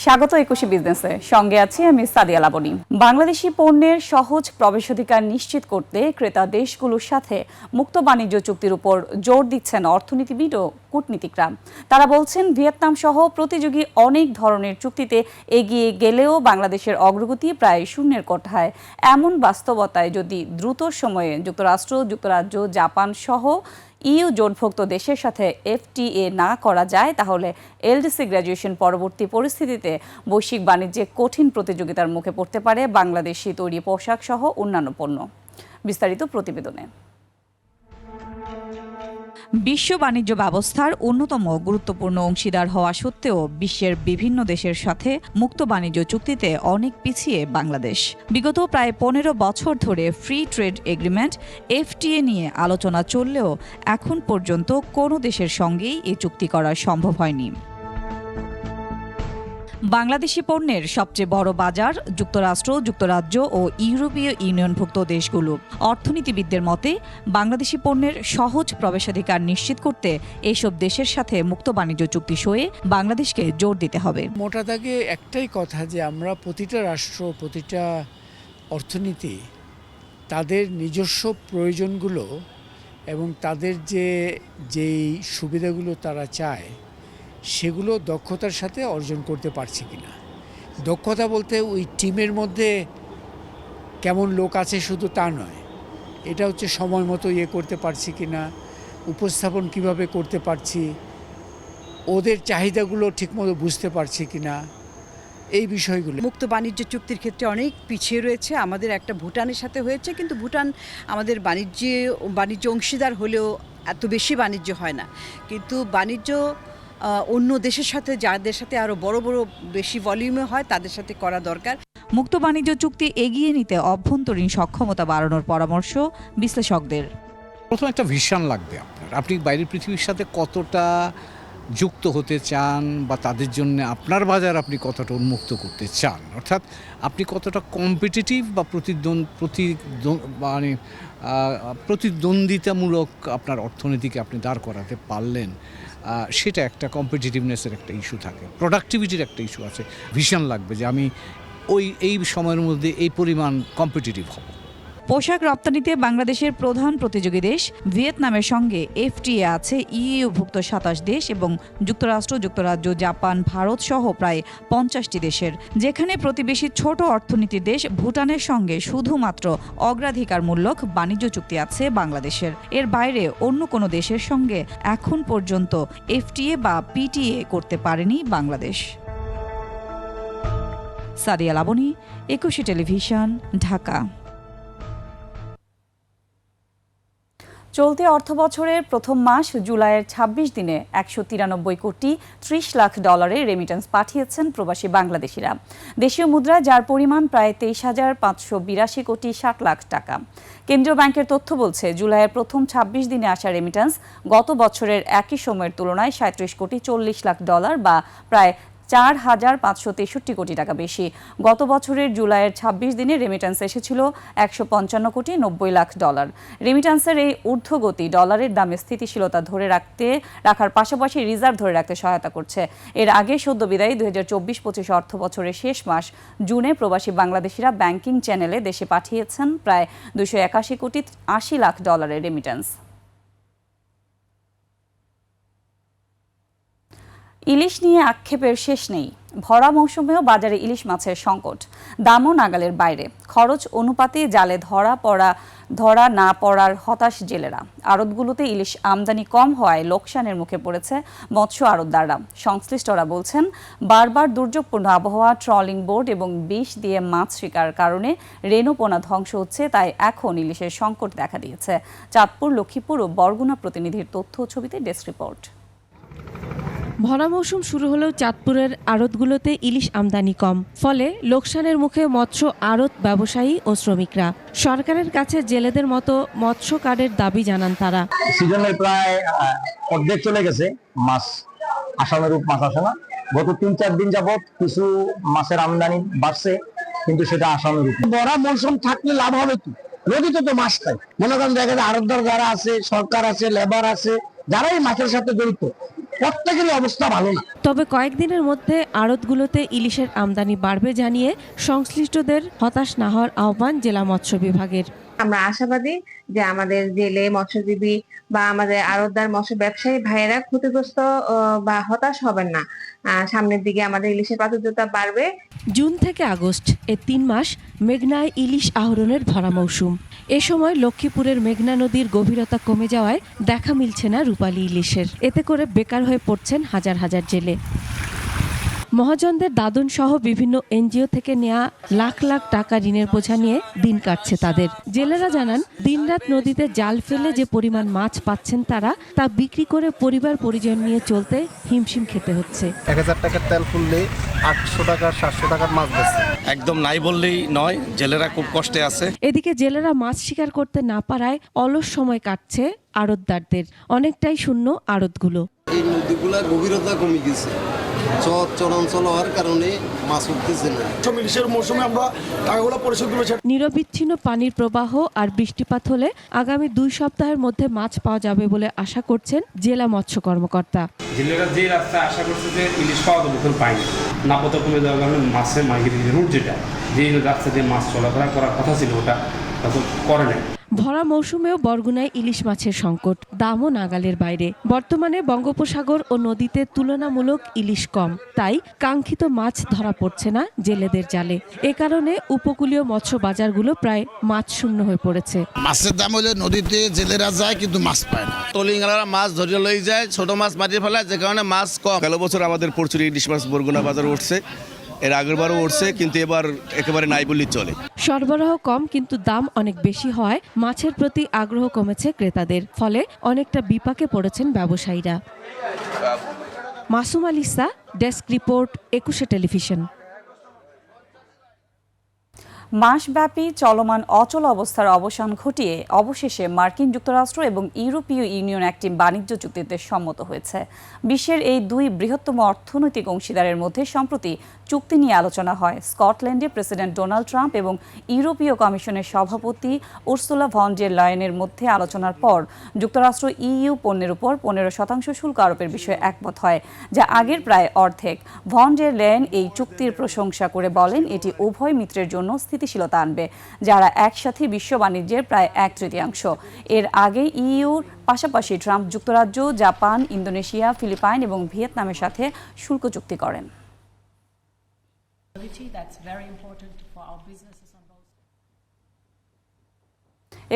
স্বাগত একুশে বিজনেসে সঙ্গে আছি আমি সাদিয়া লাবনী বাংলাদেশি পণ্যের সহজ প্রবেশাধিকার নিশ্চিত করতে ক্রেতা দেশগুলোর সাথে মুক্ত বাণিজ্য চুক্তির উপর জোর দিচ্ছেন অর্থনীতিবিদ ও কূটনীতিকরা। তারা বলছেন ভিয়েতনাম সহ প্রতিযোগী অনেক ধরনের চুক্তিতে এগিয়ে গেলেও বাংলাদেশের অগ্রগতি প্রায় শূন্যের কোঠায়। এমন বাস্তবতায় যদি দ্রুত সময়ে যুক্তরাষ্ট্র, যুক্তরাজ্য, জাপান সহ ইউ জোটভুক্ত দেশের সাথে এফটিএ না করা যায়, তাহলে এলডিসি গ্র্যাজুয়েশন পরবর্তী পরিস্থিতিতে বৈশ্বিক বাণিজ্যে কঠিন প্রতিযোগিতার মুখে পড়তে পারে বাংলাদেশি তৈরি পোশাক সহ অন্যান্য পণ্য। বিস্তারিত প্রতিবেদনে। বিশ্ব বাণিজ্য ব্যবস্থার অন্যতম গুরুত্বপূর্ণ অংশীদার হওয়া সত্ত্বেও বিশ্বের বিভিন্ন দেশের সাথে মুক্ত বাণিজ্য চুক্তিতে অনেক পিছিয়ে বাংলাদেশ। বিগত প্রায় পনেরো বছর ধরে ফ্রি ট্রেড এগ্রিমেন্ট এফটিএ নিয়ে আলোচনা চললেও এখন পর্যন্ত কোনো দেশের সঙ্গেই এ চুক্তি করা সম্ভব হয়নি। বাংলাদেশি পণ্যের সবচেয়ে বড় বাজার, যুক্তরাষ্ট্র, যুক্তরাজ্য ও ইউরোপীয় ইউনিয়নভুক্ত দেশগুলো। অর্থনীতিবিদদের মতে, বাংলাদেশি পণ্যের সহজ প্রবেশাধিকার নিশ্চিত করতে এসব দেশের সাথে মুক্ত বাণিজ্য চুক্তি সয়ে বাংলাদেশকে জোর দিতে হবে। মোটা দাগে একটাই কথা যে, আমরা প্রতিটা রাষ্ট্র, প্রতিটা অর্থনীতি, তাদের নিজস্ব প্রয়োজনগুলো এবং তাদের যে, যেই সুবিধাগুলো তারা চায় সেগুলো দক্ষতার সাথে অর্জন করতে পারছি কি না দক্ষতা বলতে ওই টিমের মধ্যে কেমন লোক আছে শুধু তা নয়, এটা হচ্ছে সময় মতো ইয়ে করতে পারছি কি না উপস্থাপন কীভাবে করতে পারছি, ওদের চাহিদাগুলো ঠিকমতো বুঝতে পারছি কি না এই বিষয়গুলো। মুক্ত বাণিজ্য চুক্তির ক্ষেত্রে অনেক পিছিয়ে রয়েছে, আমাদের একটা ভুটানের সাথে হয়েছে, কিন্তু ভুটান আমাদের বাণিজ্য বাণিজ্য অংশীদার হলেও এত বেশি বাণিজ্য হয় না। কিন্তু বাণিজ্য অন্য দেশের সাথে, যাদের সাথে আরও বড় বড় বেশি ভলিউমে হয়, তাদের সাথে করা দরকার। মুক্ত বাণিজ্য চুক্তি এগিয়ে নিতে অভ্যন্তরীণ সক্ষমতা বাড়ানোর পরামর্শ বিশ্লেষকদের। প্রথম একটা ভিশন লাগবে আপনার। আপনি বাইরের পৃথিবীর সাথে কতটা যুক্ত হতে চান বা তাদের জন্য আপনার বাজার আপনি কতটা উন্মুক্ত করতে চান? অর্থাৎ আপনি কতটা কম্পিটিটিভ বা প্রতিদ্বন্দ প্রতি মানে প্রতিদ্বন্দ্বিতামূলক আপনার অর্থনীতিকে আপনি দাঁড় করাতে পারলেন? সেটা একটা কম্পিটিটিভনেসের একটা ইস্যু থাকে। প্রোডাক্টিভিটির একটা ইস্যু আছে। ভীষণ লাগবে যে আমি ওই, এই সময়ের মধ্যে এই পরিমাণ কম্পিটিটিভ হব। পোশাক রপ্তানিতে বাংলাদেশের প্রধান প্রতিযোগী দেশ ভিয়েতনামের সঙ্গে এফটিএ আছে ইইউভুক্ত সাতাশ দেশ এবং যুক্তরাষ্ট্র, যুক্তরাজ্য, জাপান, ভারত সহ প্রায় পঞ্চাশটি দেশের, যেখানে প্রতিবেশী ছোট অর্থনীতির দেশ ভুটানের সঙ্গে শুধুমাত্র অগ্রাধিকারমূলক বাণিজ্য চুক্তি আছে বাংলাদেশের। এর বাইরে অন্য কোনো দেশের সঙ্গে এখন পর্যন্ত এফটিএ বা পিটিএ করতে পারেনি বাংলাদেশ। সাদিয়া লাবনী, একুশে টেলিভিশন, ঢাকা। চলতি অর্থবছরের প্রথম মাস জুলাইয়ের ২৬ দিনে একশো তিরানব্বই কোটি ত্রিশ লাখ ডলারের রেমিটেন্স পাঠিয়েছেন প্রবাসী বাংলাদেশিরা। দেশীয় মুদ্রা যার পরিমাণ প্রায় তেইশ হাজার পাঁচশো বিরাশি কোটি ষাট লাখ টাকা। কেন্দ্রীয় ব্যাংকের তথ্য বলছে, জুলাইয়ের প্রথম ২৬ দিনে আসা রেমিটেন্স গত বছরের একই সময়ের তুলনায় সাঁত্রিশ কোটি চল্লিশ লাখ ডলার বা প্রায় চার হাজার পাঁচশো তেষট্টি কোটি টাকা বেশি। গত বছরের জুলাইয়ের ২৬ দিনে রেমিটেন্স এসেছিল একশো পঞ্চান্ন কোটি নব্বই লাখ ডলার। রেমিটেন্সের এই ঊর্ধ্বগতি ডলারের দামে স্থিতিশীলতা ধরে রাখতে, রাখার পাশাপাশি রিজার্ভ ধরে রাখতে সহায়তা করছে। এর আগে সদ্য বিদায়ী দুই হাজার চব্বিশ পঁচিশ অর্থ বছরের শেষ মাস জুনে প্রবাসী বাংলাদেশিরা ব্যাংকিং চ্যানেলে দেশে পাঠিয়েছেন প্রায় দুশো একাশি কোটি আশি লাখ ডলারের রেমিটেন্স ইলিশ নিয়ে আক্ষেপের শেষ নেই। ভরা মৌসুমেও বাজারে ইলিশ মাছের সংকট। দামও নাগালের বাইরে। খরচ অনুপাতে জালে ধরা পড়া, ধরা না পড়ার হতাশ জেলেরা। আড়তগুলোতে ইলিশ আমদানি কম হওয়ায় লোকসানের মুখে পড়েছে মৎস্য আড়তদাররা। সংশ্লিষ্টরা বলছেন, বারবার দুর্যোগপূর্ণ আবহাওয়া, ট্রলিং বোর্ড এবং বিষ দিয়ে মাছ শিকার কারণে রেণুপোনা ধ্বংস হচ্ছে, তাই এখন ইলিশের সংকট দেখা দিয়েছে। চাঁদপুর, লক্ষ্মীপুর ও বরগুনা প্রতিনিধির তথ্য ছবিতে ডেস্ক রিপোর্ট। ভরা মৌসুম শুরু হলেও চাঁদপুরের আড়তগুলোতে ইলিশ আমদানি কম। ফলে লোকসানের মুখে মৎস্য আড়ত ব্যবসায়ী ও শ্রমিকরা। সরকারের কাছে জেলেদের মতো মৎস্য কার্ডের দাবি জানান তারা। সিজনের প্রায় অর্ধেক চলে গেছে। মাছ আসামেরূপ মাছ আসে না। গত তিন চার দিন যাবত কিছু মাছের আমদানি বাড়ছে কিন্তু সেটা আসামেরূপ বড় মৌসুম থাকলে লাভ হবে কি? নদীতে তো মাছ খায়। মনে করেন দেখা যায় আরবদার যারা আছে সরকার আছে লেবার আছে যারাই মাছের সাথে জড়িত প্রত্যেকেরই অবস্থা ভালো না তবে কয়েকদিনের মধ্যে আড়তগুলোতে ইলিশের আমদানি বাড়বে জানিয়ে সংশ্লিষ্টদের হতাশ না হওয়ার আহ্বান জেলা মৎস্য বিভাগের। আমরা আশাবাদী যে আমাদের জেলে মৎস্যজীবী বা আমাদের আড়তদার মৎস্য ব্যবসায়ী ভাইয়েরা ক্ষতিগ্রস্ত আহ, বা হতাশ হবেন না। আহ, সামনের দিকে আমাদের ইলিশের প্রাচুর্যতা বাড়বে। জুন থেকে আগস্ট এ তিন মাস মেঘনায় ইলিশ আহরণের ধরা মৌসুম। এ সময় লক্ষ্মীপুরের মেঘনা নদীর গভীরতা কমে যাওয়ায় দেখা মিলছে না রূপালী ইলিশের। এতে করে বেকার হয়ে পড়ছেন হাজার হাজার জেলে। মহাজনদের দাদন সহ বিভিন্ন এনজিও থেকে নেওয়া লাখ লাখ টাকা ঋণের বোঝা নিয়ে দিন কাটছে তাদের। জেলেরা জানান দিনরাত নদীতে জাল ফেলে যে পরিমাণ মাছ পাচ্ছেন তারা তা বিক্রি করে পরিবার পরিজন নিয়ে চলতে হিমশিম খেতে হচ্ছে। এক হাজার টাকার তেল ফুললে আটশো টাকা সাতশো টাকার মাছ বেচছে একদম নাই বললেই নয় জেলেরা খুব কষ্টে আছে। এদিকে জেলেরা মাছ শিকার করতে না পারায় অলস সময় কাটছে আড়তদারদের। অনেকটাই শূন্য আড়তগুলো। এই নদীগুলার গভীরতা কমে গেছে। চর চরাঞ্চল হওয়ার কারণে মাছ উঠতেছে না। ইলিশের মৌসুমে আমরা টাকাগুলো পরিশোধ করেছি নিরবিচ্ছিন্ন পানির প্রবাহ আর বৃষ্টিপাত হলে আগামী দুই সপ্তাহের মধ্যে মাছ পাওয়া যাবে বলে আশা করছেন জেলা মৎস্য কর্মকর্তা। জেলেরা যে রাস্তায় আশা করছে যে ইলিশ পাওয়া যাবে কিন্তু পাইনি নাপতা কমে যাওয়ার কারণে মাছের মার্কেটিং রুট যেটা যে রাস্তা দিয়ে মাছ চলাফেরা করার কথা ছিল ওটা তখন করে নাই। ভরা মৌসুমেও বরগুনায় ইলিশ মাছের সংকট দামও নাগালের বাইরে। বর্তমানে বঙ্গোপসাগর ও নদীতে তুলনামূলক ইলিশ কম তাই কাঙ্ক্ষিত মাছ ধরা পড়ছে না জেলেদের জালে। এ কারণে উপকূলীয় মৎস্য বাজারগুলো প্রায় মাছ শূন্য হয়ে পড়েছে। মাছের দাম হলে নদীতে জেলেরা যায় কিন্তু মাছ পায় না। টলিংলা মাছ ধরে লই যায় ছোট মাছ মারিয়ে ফেলায় যে কারণে মাছ কম। গেল বছর আমাদের প্রচুর ইলিশ মাছ বরগুনা বাজারে উঠছে। এর আগের বারও উঠছে, কিন্তু এবার একেবারে নাই বললেই চলে। সরবরাহ কম, কিন্তু দাম অনেক বেশি হয়। মাছের প্রতি আগ্রহ কমেছে ক্রেতাদের, ফলে অনেকটা বিপাকে পড়েছেন ব্যবসায়ীরা। Masum Alisa desk report, Ekushey television. মাসব্যাপী চলমান অচল অবস্থার অবসান ঘটিয়ে অবশেষে মার্কিন যুক্তরাষ্ট্র এবং ইউরোপীয় ইউনিয়ন একটি বাণিজ্য চুক্তিতে সম্মত হয়েছে। বিশ্বের এই দুই বৃহত্তম অর্থনৈতিক অংশীদারের মধ্যে সম্প্রতি চুক্তি নিয়ে আলোচনা হয়। স্কটল্যান্ডে প্রেসিডেন্ট ডোনাল্ড ট্রাম্প এবং ইউরোপীয় কমিশনের সভাপতি উর্সুলা ভন ডের লায়নের মধ্যে আলোচনার পর যুক্তরাষ্ট্র ইইউ পণ্যের উপর পনেরো শতাংশ শুল্ক আরোপের বিষয়ে একমত হয়, যা আগের প্রায় অর্ধেক। ভন ডের লেন এই চুক্তির প্রশংসা করে বলেন, এটি উভয় মিত্রের জন্য স্থিতিশীলতা আনবে, যারা একসাথে বিশ্ব বাণিজ্যের প্রায় এক তৃতীয়াংশ। এর আগে ইইউর পাশাপাশি ট্রাম্প যুক্তরাজ্য, জাপান, ইন্দোনেশিয়া, ফিলিপাইন এবং ভিয়েতনামের সাথে শুল্ক চুক্তি করেন।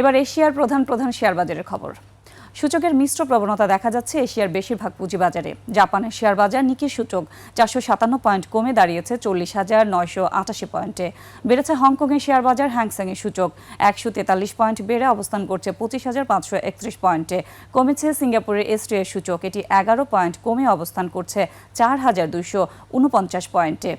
এবার এশিয়ার প্রধান প্রধান শেয়ার বাজারের খবর। সূচকের মিশ্র প্রবণতা দেখা যাচ্ছে এশিয়ার বেশিরভাগ পুঁজিবাজারে। জাপানের শেয়ার বাজার নিকি সূচক চারশো সাতান্ন পয়েন্ট কমে দাঁড়িয়েছে চল্লিশ হাজার নয়শো আটাশি পয়েন্টে। বেড়েছে হংকংয়ের শেয়ার বাজার হ্যাংসেংয়ের সূচক একশো তেতাল্লিশ পয়েন্ট বেড়ে অবস্থান করছে পঁচিশ হাজার পাঁচশো একত্রিশ পয়েন্টে। কমেছে সিঙ্গাপুরের এসটিএর সূচক, এটি এগারো পয়েন্ট কমে অবস্থান করছে চার হাজার দুইশো উনপঞ্চাশ পয়েন্টে।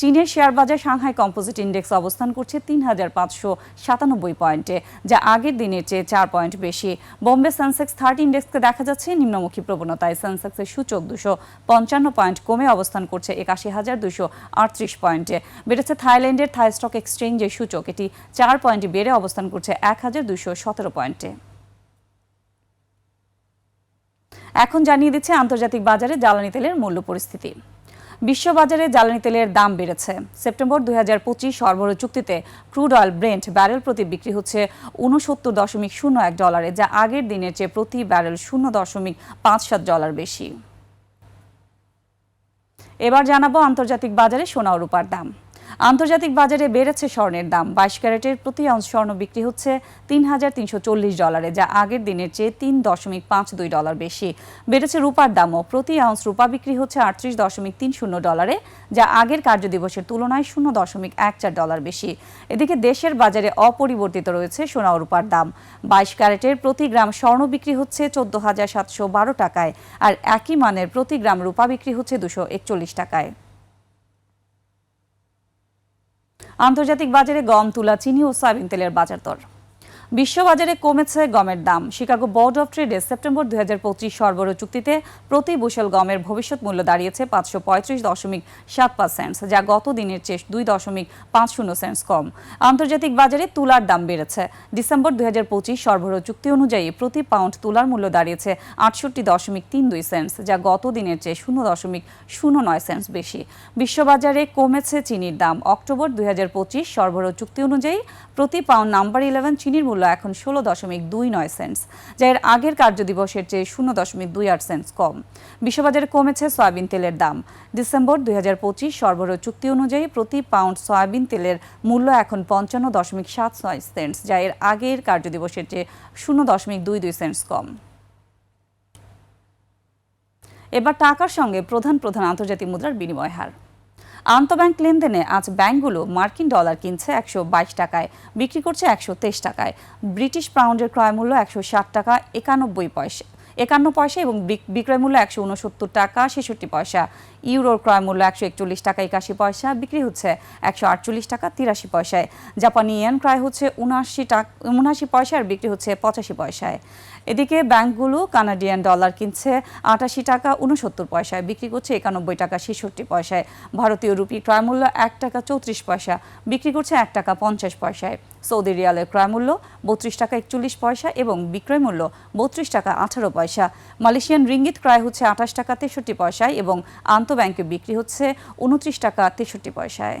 চীনের শেয়ার বাজার সাংহাই কম্পোজিট ইন্ডেক্স অবস্থান করছে তিন হাজার পাঁচশো সাতানব্বই পয়েন্টে, যা আগের দিনের চেয়ে চার পয়েন্ট বেশি। বোম্বে সেন্সেক্স থার্টি ইন্ডেক্সকে দেখা যাচ্ছে নিম্নমুখী প্রবণতায়। সেন্সেক্সের সূচক দুশো পঞ্চান্ন পয়েন্ট কমে অবস্থান করছে একাশি হাজার দুশো আটত্রিশ পয়েন্টে। বেড়েছে থাইল্যান্ডের থাই স্টক এক্সচেঞ্জের সূচক। এটি চার পয়েন্ট বেড়ে অবস্থান করছে এক হাজার দুশো সতেরো পয়েন্টে। এখন জানিয়ে দিচ্ছে আন্তর্জাতিক বাজারে জ্বালানি তেলের মূল্য পরিস্থিতি। বিশ্ববাজারে জ্বালানি তেলের দাম বেড়েছে। সেপ্টেম্বর দুই হাজার পঁচিশ সরবরাহ চুক্তিতে ক্রুড অয়েল ব্রেন্ট ব্যারেল প্রতি বিক্রি হচ্ছে উনসত্তর দশমিক শূন্য এক ডলারে, যা আগের দিনের চেয়ে প্রতি ব্যারেল শূন্য দশমিক পাঁচ সাত ডলার বেশি। এবার জানাব আন্তর্জাতিক বাজারে সোনা রূপার দাম। আন্তর্জাতিক বাজারে বেড়েছে স্বর্ণের দাম। বাইশ ক্যারেটের প্রতি আউন্স স্বর্ণ বিক্রি হচ্ছে তিন হাজার তিনশো চল্লিশ ডলারে, যা আগের দিনের চেয়ে তিন দশমিক পাঁচ দুই ডলার বেশি। বেড়েছে রূপার দামও। প্রতি আউন্স রূপা বিক্রি হচ্ছে আটত্রিশ দশমিক তিন শূন্য ডলারে, যা আগের কার্যদিবসের তুলনায় শূন্য দশমিক এক চার ডলার বেশি। এদিকে দেশের বাজারে অপরিবর্তিত রয়েছে সোনা রূপার দাম। বাইশ ক্যারেটের প্রতি গ্রাম স্বর্ণ বিক্রি হচ্ছে চোদ্দ হাজার সাতশো বারো টাকায়, আর একই মানের প্রতি গ্রাম রূপা বিক্রি হচ্ছে দুশো একচল্লিশ টাকায়। আন্তর্জাতিক বাজারে গম তুলা চিনি ও সয়াবিন তেলের বাজার দর। বিশ্ববাজারে কমেছে গমের দাম। শিকাগো বোর্ড অফ ট্রেডে সেপ্টেম্বর দুই হাজার পঁচিশ সরবরাহ চুক্তিতে প্রতি বুশেল গমের ভবিষ্যৎ মূল্য দাঁড়িয়েছে পাঁচশো পঁয়ত্রিশ দশমিক সাত পাঁচ সেন্টস যা গত দিনের চেয়ে দুই দশমিক পাঁচ শূন্য সেন্টস কম। আন্তর্জাতিক বাজারে তুলার দাম বেড়েছে। ডিসেম্বর দুই হাজার পঁচিশ সরবরাহ চুক্তি অনুযায়ী প্রতি পাউন্ড তুলার মূল্য দাঁড়িয়েছে আটষট্টি দশমিক তিন দুই সেন্টস যা গত দিনের চেয়ে শূন্য দশমিক শূন্য নয় সেন্টস বেশি। বিশ্ববাজারে কমেছে চিনির দাম। অক্টোবর দুই হাজার পঁচিশ সরবরাহ চুক্তি অনুযায়ী প্রতি পাউন্ড নাম্বার ইলেভেন চিনির মূল্য এখন ষোলো দশমিক দুই নয় সেন্টস, যা এর আগের কার্যদিবসের চেয়ে শূন্য দশমিক দুই আট সেন্টস কম। বিশ্ববাজারে কমেছে সয়াবিন তেলের দাম। ডিসেম্বর দুই হাজার পঁচিশ সরবরাহ চুক্তি অনুযায়ী প্রতি পাউন্ড সয়াবিন তেলের মূল্য এখন পঞ্চান্ন দশমিক সাত ছয় সেন্টস, যা এর আগের কার্যদিবসের চেয়ে শূন্য দশমিক দুই দুই সেন্টস কম। এবার টাকার সঙ্গে প্রধান প্রধান আন্তর্জাতিক মুদ্রার বিনিময় হার। আন্তঃব্যাংক লেনদেনে আজ ব্যাংকগুলো মার্কিন ডলার কিনছে একশো বাইশ টাকায়, বিক্রি করছে একশো তেইশ টাকায়। ব্রিটিশ পাউন্ডের ক্রয় মূল্য একশো ষাট টাকা একানব্বই পয়সা, একান্ন পয়সা এবং বিক- বিক্রয় মূল্য একশো উনসত্তর টাকা ছেষট্টি পয়সা। ইউরোর ক্রয় মূল্য একশো একচল্লিশ টাকা একাশি পয়সা, বিক্রি হচ্ছে একশো আটচল্লিশ টাকা তিরাশি পয়সায়। জাপানি ইয়েন ক্রয় হচ্ছে উনআশি টাকা উনআশি পয়সা আর বিক্রি হচ্ছে পঁচাশি পয়সায়। এদিকে ব্যাংকগুলো কানাডিয়ান ডলার কিনছে আটাশি টাকা উনসত্তর পয়সায়, বিক্রি করছে একানব্বই টাকা ছেষট্টি পয়সায়। ভারতীয় রুপি ক্রয় মূল্য এক টাকা চৌত্রিশ পয়সা, বিক্রি করছে এক টাকা পঞ্চাশ পয়সায়। সৌদি রিয়ালের ক্রয় মূল্য বত্রিশ টাকা একচল্লিশ পয়সা এবং বিক্রয় মূল্য বত্রিশ টাকা আঠারো পয়সা। মালয়েশিয়ান রিঙ্গিত ক্রয় হচ্ছে আঠাশ টাকা তেষট্টি পয়সায় এবং আন্তঃব্যাংকে বিক্রি হচ্ছে উনত্রিশ টাকা তেষট্টি পয়সায়।